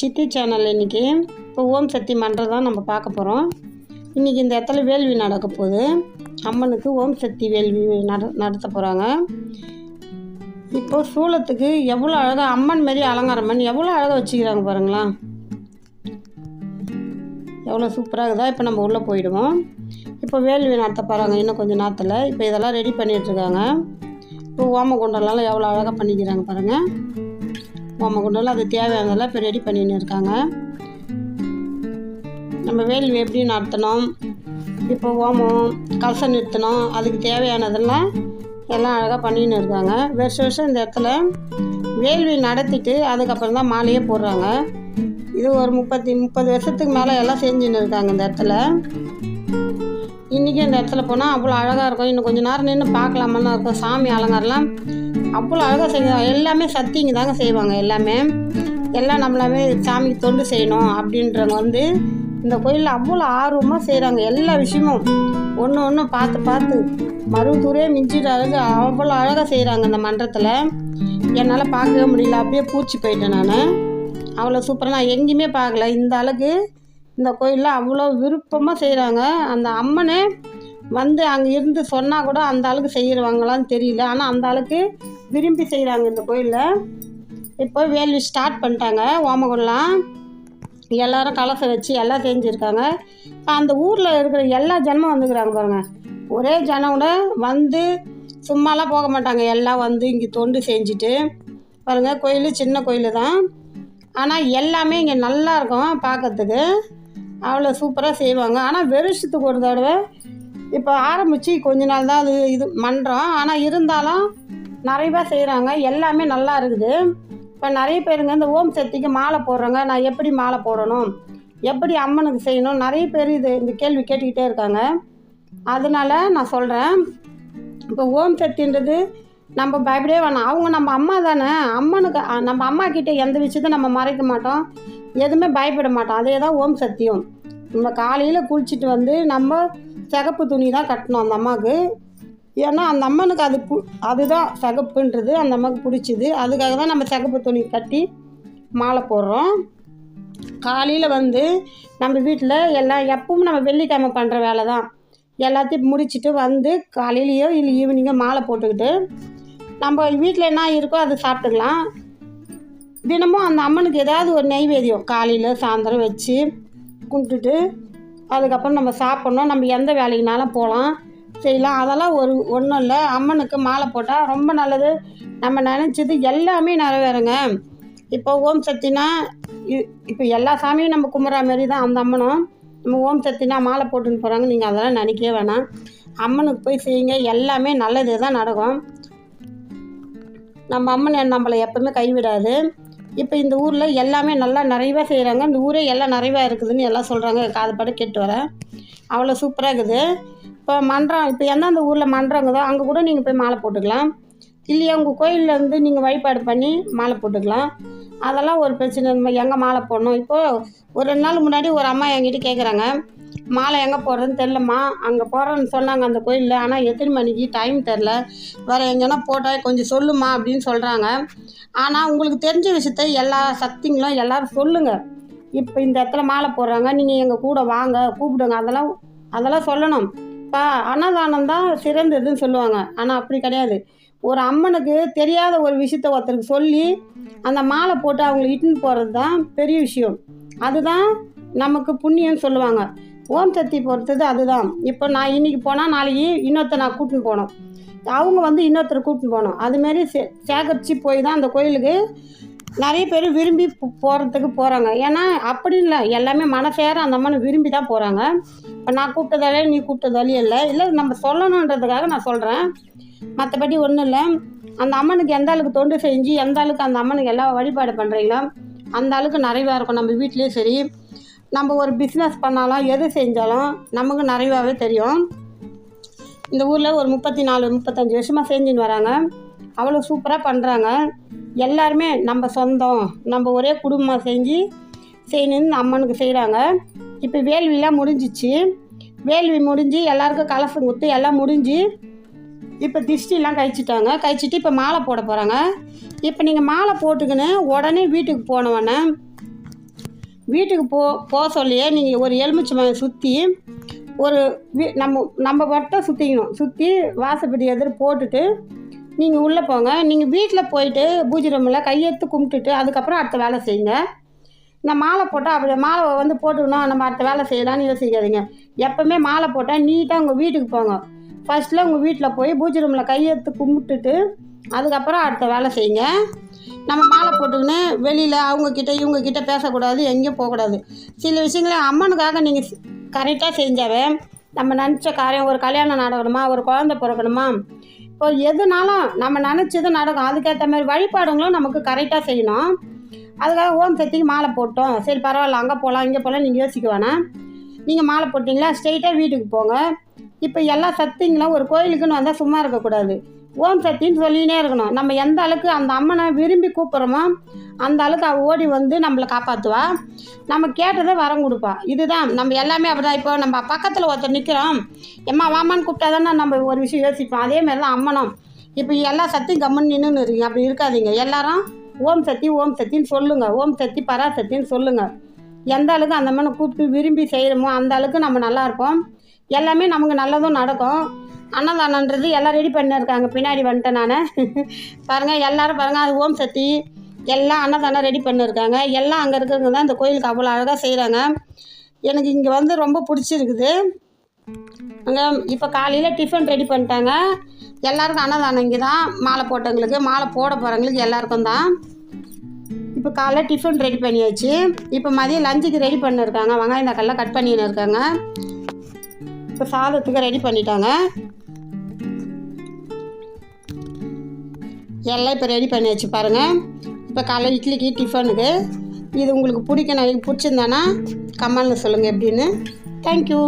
சித்தி சேனல் இன்றைக்கி இப்போ ஓம் சக்தி மன்றம் தான் நம்ம பார்க்க போகிறோம் இன்றைக்கி இந்த இடத்துல வேள்வி நடக்க போகுது. அம்மனுக்கு ஓம் சக்தி வேள்வி நட நடத்த போகிறாங்க இப்போ சூளத்துக்கு எவ்வளோ அழகாக அம்மன் மாரி அலங்காரம் பண்ணி எவ்வளோ அழகாக வச்சுக்கிறாங்க பாருங்களா எவ்வளோ சூப்பராக இருக்குதா? இப்போ நம்ம உள்ளே போயிடுவோம். இப்போ வேள்வி நடத்த போகிறாங்க இன்னும் கொஞ்சம் நேரத்தில் இப்போ இதெல்லாம் ரெடி பண்ணிகிட்ருக்காங்க இப்போ ஓம ஓமகுண்டம்லாம் எவ்வளோ அழகாக பண்ணிக்கிறாங்க பாருங்கள் ஓமகுண்டம்லாம் அது தேவையானதெல்லாம் இப்போ ரெடி பண்ணின்னு இருக்காங்க. நம்ம வேள்வி எப்படி நடத்தணும்? இப்போ ஓமம் கலசம் நிறுத்தணும் அதுக்கு தேவையானதெல்லாம் எல்லாம் அழகாக பண்ணின்னு இருக்காங்க. வருஷம் வருஷம் இந்த இடத்துல வேள்வி நடத்திட்டு அதுக்கப்புறம் தான் மாலையே போடுறாங்க. இது ஒரு முப்பத்தி முப்பது வருஷத்துக்கு மேலே எல்லாம் செஞ்சுன்னு இருக்காங்க இந்த இடத்துல. இன்றைக்கி இந்த இடத்துல போனால் அவ்வளோ அழகாக இருக்கும். இன்னும் கொஞ்சம் நேரம் நின்று பார்க்கலாமெல்லாம் இருக்கும். சாமி அலங்காரம்லாம் அவ்வளோ அழகாக செய்வாங்க எல்லாமே சத்திங்க தாங்க செய்வாங்க எல்லாமே. எல்லாம் நம்மளாவே சாமிக்கு தொண்டு செய்யணும் அப்படின்றவங்க வந்து இந்த கோயிலில் அவ்வளோ ஆர்வமாக செய்கிறாங்க எல்லா விஷயமும் ஒன்று ஒன்று பார்த்து பார்த்து மருவத்தூரே மிஞ்சிட்டு அழகு அவ்வளோ அழகாக செய்கிறாங்க இந்த மன்றத்தில். என்னால் பார்க்கவே முடியல. அப்படியே பூச்சி போயிட்டேன் நான். அவ்வளோ சூப்பராக நான் எங்கேயுமே பார்க்கல. இந்த அளவுக்கு இந்த கோயிலில் அவ்வளோ விருப்பமாக செய்கிறாங்க அந்த அம்மனே வந்து அங்கே இருந்து சொன்னால் கூட அந்த அளவுக்கு செய்கிறவங்களான்னு தெரியல. ஆனால் அந்த அளவுக்கு விரும்பி செய்கிறாங்க இந்த கோயிலில். இப்போ வேள்வி ஸ்டார்ட் பண்ணிட்டாங்க ஓமகுண்டலாம் எல்லாரும் கலசம் வச்சு எல்லாம் செஞ்சுருக்காங்க. இப்போ அந்த ஊரில் இருக்கிற எல்லா ஜனமும் வந்துக்கிறாங்க பாருங்கள் ஒரே ஜனோட வந்து சும்மாலாம் போக மாட்டாங்க. எல்லாம் வந்து இங்கே தொண்டு செஞ்சுட்டு. பாருங்கள் கோயில் சின்ன கோயில் தான். ஆனால் எல்லாமே இங்கே நல்லா இருக்கும் பார்க்கறதுக்கு. அவ்வளோ சூப்பராக செய்வாங்க. ஆனால் வருஷத்துக்கு ஒரு தடவை இப்போ ஆரம்பித்து கொஞ்ச நாள் தான் அது இது பண்ணுறோம் ஆனால் இருந்தாலும் நிறையவே செய்கிறாங்க எல்லாமே நல்லா இருக்குது. இப்போ நிறைய பேருங்க இந்த ஓம் சக்திக்கு மாலை போடுறாங்க. நான் எப்படி மாலை போடணும்? எப்படி அம்மனுக்கு செய்யணும்? நிறைய பேர் இது இந்த கேள்வி கேட்டுக்கிட்டே இருக்காங்க. அதனால நான் சொல்கிறேன் இப்போ ஓம் சக்தின்றது நம்ம பயப்படவே வேணாம். அவங்க நம்ம அம்மா தானே. அம்மனுக்கு நம்ம அம்மா கிட்டே எந்த விஷயத்தையும் நம்ம மறைக்க மாட்டோம். எதுவுமே பயப்பட மாட்டோம். அதே தான் ஓம் சக்தியும். நம்ம காலையில் குளிச்சுட்டு வந்து நம்ம சிகப்பு துணி தான் கட்டணும் அந்த அம்மாவுக்கு. ஏன்னா அந்த அம்மனுக்கு அது பு அதுதான் சிகப்புன்றது. அந்த அம்மாவுக்கு பிடிச்சிது. அதுக்காக தான் நம்ம சிகப்பு துணி கட்டி மாலை போடுறோம். காலையில் வந்து நம்ம வீட்டில் எல்லாம் எப்பவும் நம்ம வெள்ளிக்கிழமை பண்ணுற வேலை தான். எல்லாத்தையும் முடிச்சுட்டு வந்து காலையிலையோ இல்லை ஈவினிங்கோ மாலை போட்டுக்கிட்டு நம்ம வீட்டில் என்ன இருக்கோ அதை சாப்பிட்டுக்கலாம். தினமும் அந்த அம்மனுக்கு ஏதாவது ஒரு நெய்வேதியம் காலையில் சாயந்தரம் வச்சு கும்பிட்டுட்டு அதுக்கப்புறம் நம்ம சாப்பிட்ணும். நம்ம எந்த வேலைக்குனாலும் போகலாம். செய்யலாம் அதெல்லாம் ஒரு ஒன்றும் இல்லை. அம்மனுக்கு மாலை போட்டால் ரொம்ப நல்லது. நம்ம நினச்சது எல்லாமே நிறைவேறுங்க. இப்போ ஓம் சக்தினா இ- இப்போ எல்லா சாமியும் நம்ம கும்பிட்ற மாரி தான் அந்த அம்மனும். நம்ம ஓம் சக்தினா மாலை போட்டுன்னு போகிறாங்க நீங்கள் அதெல்லாம் நினைக்கவே வேணாம். அம்மனுக்கு போய் செய்யுங்க. எல்லாமே நல்லது தான் நடக்கும். நம்ம அம்மன் நம்மளை எப்பவுமே கைவிடாது. இப்போ இந்த ஊரில் எல்லாமே நல்லா நிறைவாக செய்கிறாங்க இந்த ஊரே எல்லாம் நிறைவாக இருக்குதுன்னு எல்லாம் சொல்கிறாங்க காதுப்பாடு கேட்டு வரேன். அவ்வளோ சூப்பராக இருக்குது. இப்போ மன்றம் இப்போ எந்தெந்த ஊரில் மன்றங்குதோ அங்கே கூட நீங்கள் போய் மாலை போட்டுக்கலாம். இல்லையா உங்கள் கோயிலில் இருந்து நீங்கள் வழிபாடு பண்ணி மாலை போட்டுக்கலாம். அதெல்லாம் ஒரு பிரச்சனை எங்கே மாலை போடணும்? இப்போது ஒரு ரெண்டு நாள் முன்னாடி ஒரு அம்மா என்கிட்ட கேட்குறாங்க மாலை எங்கே போடுறதுன்னு தெரிலம்மா அங்கே போகிறேன்னு சொன்னாங்க அந்த கோயிலில். ஆனால் எத்தனை மணிக்கு டைம் தெரில வேறு எங்கேனா போட்டால் கொஞ்சம் சொல்லுமா அப்படின்னு சொல்கிறாங்க ஆனால் உங்களுக்கு தெரிஞ்ச விஷயத்த எல்லா சக்திங்களும் எல்லோரும் சொல்லுங்கள் இப்போ இந்த இடத்துல மாலை போடுறாங்க. நீங்கள் எங்கள் கூட வாங்க கூப்பிடுங்க. அதெல்லாம் அதெல்லாம் சொல்லணும். இப்போ அன்னதானம் தான் சிறந்ததுன்னு சொல்லுவாங்க. ஆனால் அப்படி கிடையாது. ஒரு அம்மனுக்கு தெரியாத ஒரு விஷயத்த ஒருத்தருக்கு சொல்லி அந்த மாலை போட்டு அவங்களை இட்டுன்னு போகிறது தான் பெரிய விஷயம். அதுதான் நமக்கு புண்ணியம்னு சொல்லுவாங்க. ஓம் சக்தி பொறுத்தது அதுதான். இப்போ நான் இன்னைக்கு போனால் நாளைக்கு இன்னொருத்தர் நான் கூட்டின்னு போனோம் அவங்க வந்து இன்னொருத்தர் கூட்டின்னு போகணும். அதுமாரி சே சேகரித்து போய் தான் அந்த கோயிலுக்கு நிறைய பேர் விரும்பி போகிறதுக்கு போகிறாங்க ஏன்னா அப்படி இல்லை. எல்லாமே மனசேர அந்த அம்மனை விரும்பி தான் போகிறாங்க இப்போ நான் கூப்பிட்டதாலே நீ கூப்பிட்டதாலே இல்லை. இல்லை நம்ம சொல்லணுன்றதுக்காக நான் சொல்கிறேன் மற்றபடி ஒன்றும் இல்லை. அந்த அம்மனுக்கு எந்த அளவுக்கு தொண்டு செஞ்சு எந்த அளவுக்கு அந்த அம்மனுக்கு எல்லா வழிபாடு பண்ணுறீங்களோ அந்த அளவுக்கு நிறைவாக இருக்கும். நம்ம வீட்லேயும் சரி. நம்ம ஒரு பிஸ்னஸ் பண்ணாலும் எது செஞ்சாலும் நமக்கு நிறைவாகவே தெரியும். இந்த ஊரில் ஒரு முப்பத்தி நாலு முப்பத்தஞ்சு வருஷமாக செஞ்சுன்னு வராங்க. அவ்வளோ சூப்பராக பண்ணுறாங்க எல்லாருமே நம்ம சொந்தம் நம்ம ஒரே குடும்பமாக செஞ்சு செய்யணும்னு அம்மனுக்கு செய்கிறாங்க இப்போ வேள்விலாம் முடிஞ்சிச்சு. வேள்வி முடிஞ்சு எல்லாருக்கும் கலசம் குத்து எல்லாம் முடிஞ்சு இப்போ திஷ்டிலாம் கழிச்சிட்டாங்க. கழிச்சிட்டு இப்போ மாலை போட போகிறாங்க இப்போ நீங்கள் மாலை போட்டுக்கின்னு உடனே வீட்டுக்கு போனவொடனே வீட்டுக்கு போ போக சொல்லியே நீங்கள் ஒரு எலுமிச்சை சுற்றி ஒரு வீ நம்ம நம்ம மட்டும் சுற்றிக்கணும் சுற்றி வாசப்படி எதிர் போட்டுட்டு நீங்கள் உள்ளே போங்க. நீங்கள் வீட்டில் போயிட்டு பூஜை ரூமில் கையெடுத்து கும்பிட்டுட்டு அதுக்கப்புறம் அடுத்த வேலை செய்யுங்க. இந்த மாலை போட்டால் அப்படி மாலை வந்து போட்டுக்கணும். நம்ம அடுத்த வேலை செய்யலாம்னு யோசிக்காதீங்க. எப்போவுமே மாலை போட்டால் நீட்டாக உங்கள் வீட்டுக்கு போங்க. ஃபஸ்ட்டில் உங்கள் வீட்டில் போய் பூஜை ரூமில் கையெடுத்து கும்பிட்டுட்டு அதுக்கப்புறம் அடுத்த வேலை செய்யுங்க. நம்ம மாலை போட்டுக்கின்னு வெளியில் அவங்கக்கிட்ட இவங்கக்கிட்ட பேசக்கூடாது எங்கேயும் போகக்கூடாது. சில விஷயங்களை அம்மனுக்காக நீங்கள் கரெக்டாக செஞ்சாவே நம்ம நினச்ச காரியம் ஒரு கல்யாணம் நடக்கணுமா ஒரு குழந்த பிறக்கணுமா இப்போ எதுனாலும் நம்ம நினச்சது நடக்கும். அதுக்கேற்ற மாதிரி வழிபாடுங்களும் நமக்கு கரெக்டாக செய்யணும். அதுக்காக ஓம் சக்திக்கு மாலை போட்டோம். சரி பரவாயில்ல அங்கே போகலாம் இங்கே போகலாம் நீங்கள் யோசிக்க வேணாம். நீங்கள் மாலை போட்டிங்களா ஸ்ட்ரெயிட்டாக வீட்டுக்கு போங்க. இப்போ எல்லா சக்திங்களும் ஒரு கோயிலுக்குன்னு வந்தால் சும்மா இருக்கக்கூடாது. ஓம் சக்தின்னு சொல்லினே இருக்கணும். நம்ம எந்த அளவுக்கு அந்த அம்மனை விரும்பி கூப்பிட்றோமோ அந்த அளவுக்கு அவள் ஓடி வந்து நம்மளை காப்பாற்றுவா நம்ம கேட்டதை வரம் கொடுப்பா. இதுதான். நம்ம எல்லாமே அப்படிதான். இப்போ நம்ம பக்கத்தில் ஒருத்தர் நிற்கிறோம் எம்மா வாமான்னு கூப்பிட்டா தானே நம்ம ஒரு விஷயம் யோசிப்போம். அதே மாதிரி தான் அம்மனும். இப்போ எல்லா சக்தியும் கம்மன் நின்றுன்னு இருக்கீங்க. அப்படி இருக்காதீங்க. எல்லாரும் ஓம் சக்தி ஓம் சக்தின்னு சொல்லுங்கள் ஓம் சக்தி பராசக்தின்னு சொல்லுங்கள் எந்த அளவுக்கு அந்த அம்மனை கூப்பிட்டு விரும்பி செய்கிறோமோ அந்த அளவுக்கு நம்ம நல்லா இருப்போம். எல்லாமே நமக்கு நல்லதும் நடக்கும். அன்னதானன்றது எல்லாம் ரெடி பண்ணியிருக்காங்க. பின்னாடி வந்துட்டேன் நான். பாருங்கள் எல்லாரும் பாருங்கள் அது ஓம் சக்தி. எல்லாம் அன்னதானம் ரெடி பண்ணியிருக்காங்க. எல்லாம் அங்கே இருக்கிறவங்க தான் இந்த கோயிலுக்கு அவ்வளோ அழகாக செய்கிறாங்க எனக்கு இங்கே வந்து ரொம்ப பிடிச்சிருக்குது. அங்கே இப்போ காலையில் டிஃபன் ரெடி பண்ணிட்டாங்க. எல்லாருக்கும் அன்னதானம் இங்கே தான் மாலை போட்டவங்களுக்கு மாலை போட போகிறவங்களுக்கு எல்லாருக்கும் தான். இப்போ காலைல டிஃபன் ரெடி பண்ணியாச்சு. இப்போ மதியம் லஞ்சுக்கு ரெடி பண்ணியிருக்காங்க. வெங்காயம் தக்காளிலாம் கட் பண்ணின்னு இருக்காங்க. இப்போ சாதத்துக்கு ரெடி பண்ணிட்டாங்க. எல்லாம் இப்போ ரெடி பண்ணியாச்சு பாருங்கள் இப்போ காலை இட்லிக்கு டிஃபனுக்கு இது உங்களுக்கு பிடிக்கணும் பிடிச்சிருந்தானா கமெண்டில் சொல்லுங்கள் எப்படின்னு. தேங்க்யூ